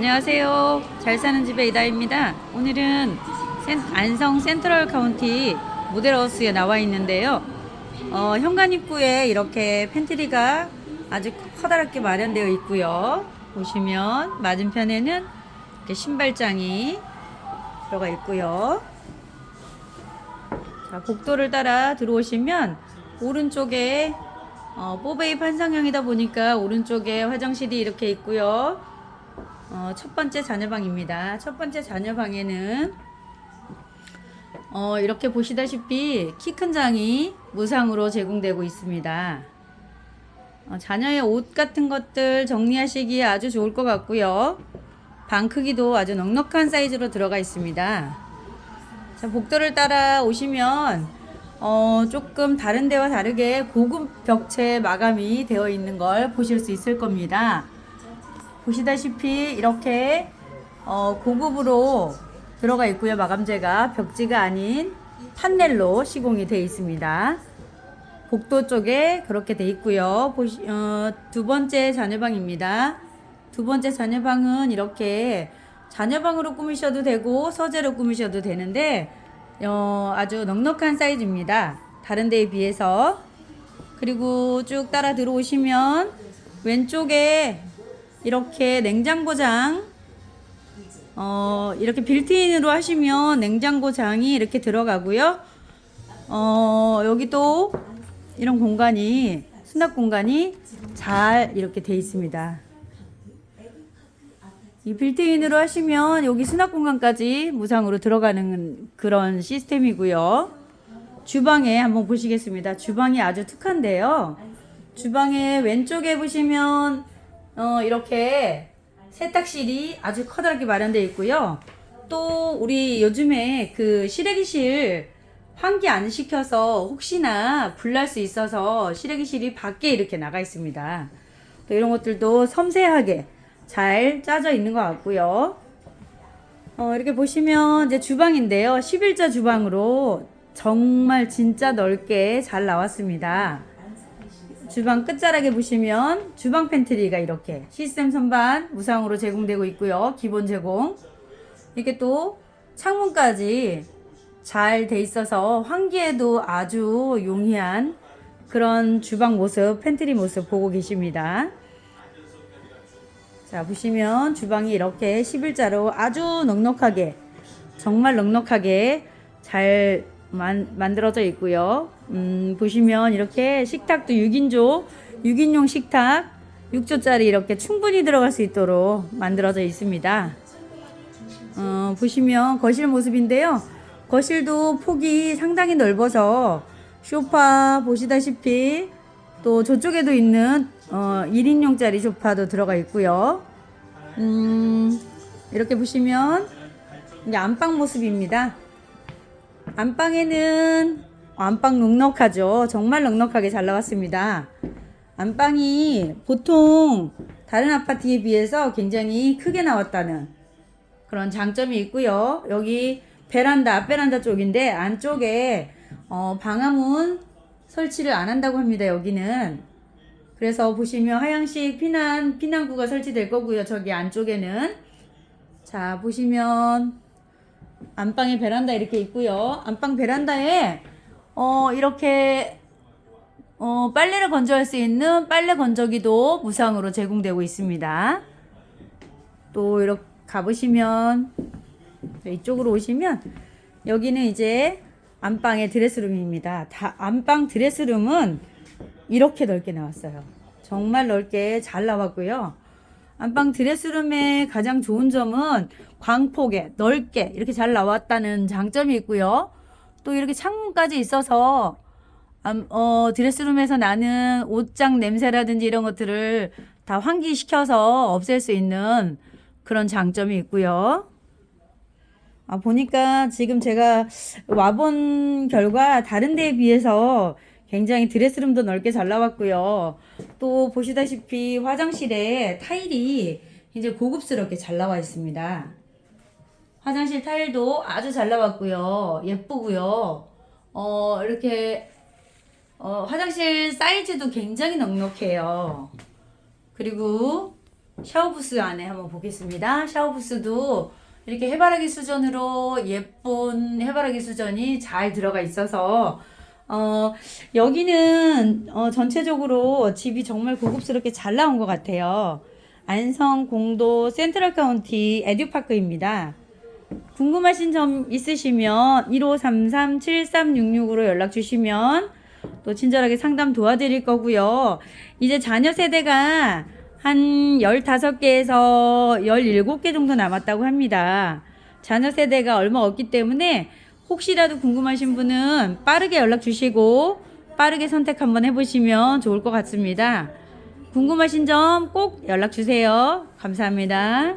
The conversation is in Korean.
안녕하세요. 잘 사는 집의 이다입니다. 오늘은 센- 안성 센트럴 카운티 모델하우스에 나와 있는데요. 어, 현관 입구에 이렇게 팬트리가 아주 커다랗게 마련되어 있고요. 보시면 맞은편에는 이렇게 신발장이 들어가 있고요. 자, 복도를 따라 들어오시면 오른쪽에 어, 뽀베이 판상형이다 보니까 오른쪽에 화장실이 이렇게 있고요. 어, 첫 번째 자녀방입니다. 첫 번째 자녀방에는 어, 이렇게 보시다시피 키 큰 장이 무상으로 제공되고 있습니다. 어, 자녀의 옷 같은 것들 정리하시기에 아주 좋을 것 같고요. 방 크기도 아주 넉넉한 사이즈로 들어가 있습니다. 자, 복도를 따라 오시면 어, 조금 다른 데와 다르게 고급 벽체 마감이 되어 있는 걸 보실 수 있을 겁니다. 보시다시피 이렇게 어, 고급으로 들어가 있고요. 마감재가 벽지가 아닌 판넬로 시공이 되어 있습니다. 복도 쪽에 그렇게 돼 있고요. 보시, 어, 두 번째 자녀방입니다. 두 번째 자녀방은 이렇게 자녀방으로 꾸미셔도 되고 서재로 꾸미셔도 되는데 어, 아주 넉넉한 사이즈입니다. 다른 데에 비해서 그리고 쭉 따라 들어오시면 왼쪽에 이렇게 냉장고장 어, 이렇게 빌트인으로 하시면 냉장고장이 이렇게 들어가고요. 어, 여기도 이런 공간이 수납 공간이 잘 이렇게 돼 있습니다. 이 빌트인으로 하시면 여기 수납 공간까지 무상으로 들어가는 그런 시스템이고요. 주방에 한번 보시겠습니다. 주방이 아주 특한데요. 주방의 왼쪽에 보시면 어, 이렇게 세탁실이 아주 커다랗게 마련되어 있고요. 또 우리 요즘에 그 실외기실 환기 안 시켜서 혹시나 불날 수 있어서 실외기실이 밖에 이렇게 나가 있습니다. 또 이런 것들도 섬세하게 잘 짜져 있는 것 같고요. 어, 이렇게 보시면 이제 주방인데요. 11자 주방으로 정말 진짜 넓게 잘 나왔습니다. 주방 끝자락에 보시면 주방 팬트리가 이렇게 시스템 선반 무상으로 제공되고 있고요. 기본 제공. 이렇게 또 창문까지 잘 돼 있어서 환기에도 아주 용이한 그런 주방 모습, 팬트리 모습 보고 계십니다. 자, 보시면 주방이 이렇게 11자로 아주 넉넉하게, 정말 넉넉하게 잘 만, 만들어져 있고요. 음, 보시면 이렇게 식탁도 6인조, 6인용 식탁, 6조짜리 이렇게 충분히 들어갈 수 있도록 만들어져 있습니다. 어, 보시면 거실 모습인데요. 거실도 폭이 상당히 넓어서 쇼파 보시다시피 또 저쪽에도 있는 어, 1인용짜리 소파도 들어가 있고요. 음, 이렇게 보시면 이제 안방 모습입니다. 안방에는 안방 넉넉하죠. 정말 넉넉하게 잘 나왔습니다. 안방이 보통 다른 아파트에 비해서 굉장히 크게 나왔다는 그런 장점이 있고요. 여기 베란다, 앞베란다 쪽인데 안쪽에 어, 방화문 설치를 안 한다고 합니다. 여기는 그래서 보시면 하향식 피난 피난구가 설치될 거고요. 저기 안쪽에는 자 보시면 안방에 베란다 이렇게 있고요. 안방 베란다에 어 이렇게 어 빨래를 건조할 수 있는 빨래 건조기도 무상으로 제공되고 있습니다. 또 이렇게 가보시면 이쪽으로 오시면 여기는 이제 안방의 드레스룸입니다. 다 안방 드레스룸은 이렇게 넓게 나왔어요. 정말 넓게 잘 나왔고요. 안방 드레스룸의 가장 좋은 점은 광폭에 넓게 이렇게 잘 나왔다는 장점이 있고요. 또 이렇게 창문까지 있어서 암- 어, 드레스룸에서 나는 옷장 냄새라든지 이런 것들을 다 환기시켜서 없앨 수 있는 그런 장점이 있고요. 아, 보니까 지금 제가 와본 결과 다른 데에 비해서 굉장히 드레스룸도 넓게 잘 나왔고요. 또 보시다시피 화장실에 타일이 이제 고급스럽게 잘 나와 있습니다. 화장실 타일도 아주 잘 나왔고요. 예쁘고요. 어, 이렇게 어, 화장실 사이즈도 굉장히 넉넉해요. 그리고 샤워부스 안에 한번 보겠습니다. 샤워부스도 이렇게 해바라기 수전으로 예쁜 해바라기 수전이 잘 들어가 있어서 어, 여기는 어, 전체적으로 집이 정말 고급스럽게 잘 나온 것 같아요. 안성 공도 센트럴 카운티 에듀파크입니다. 궁금하신 점 있으시면 1533-7366으로 연락 주시면 또 친절하게 상담 도와드릴 거고요. 이제 자녀 세대가 한 15개에서 17개 정도 남았다고 합니다. 자녀 세대가 얼마 없기 때문에 혹시라도 궁금하신 분은 빠르게 연락 주시고 빠르게 선택 한번 해보시면 좋을 것 같습니다. 궁금하신 점 꼭 연락 주세요. 감사합니다.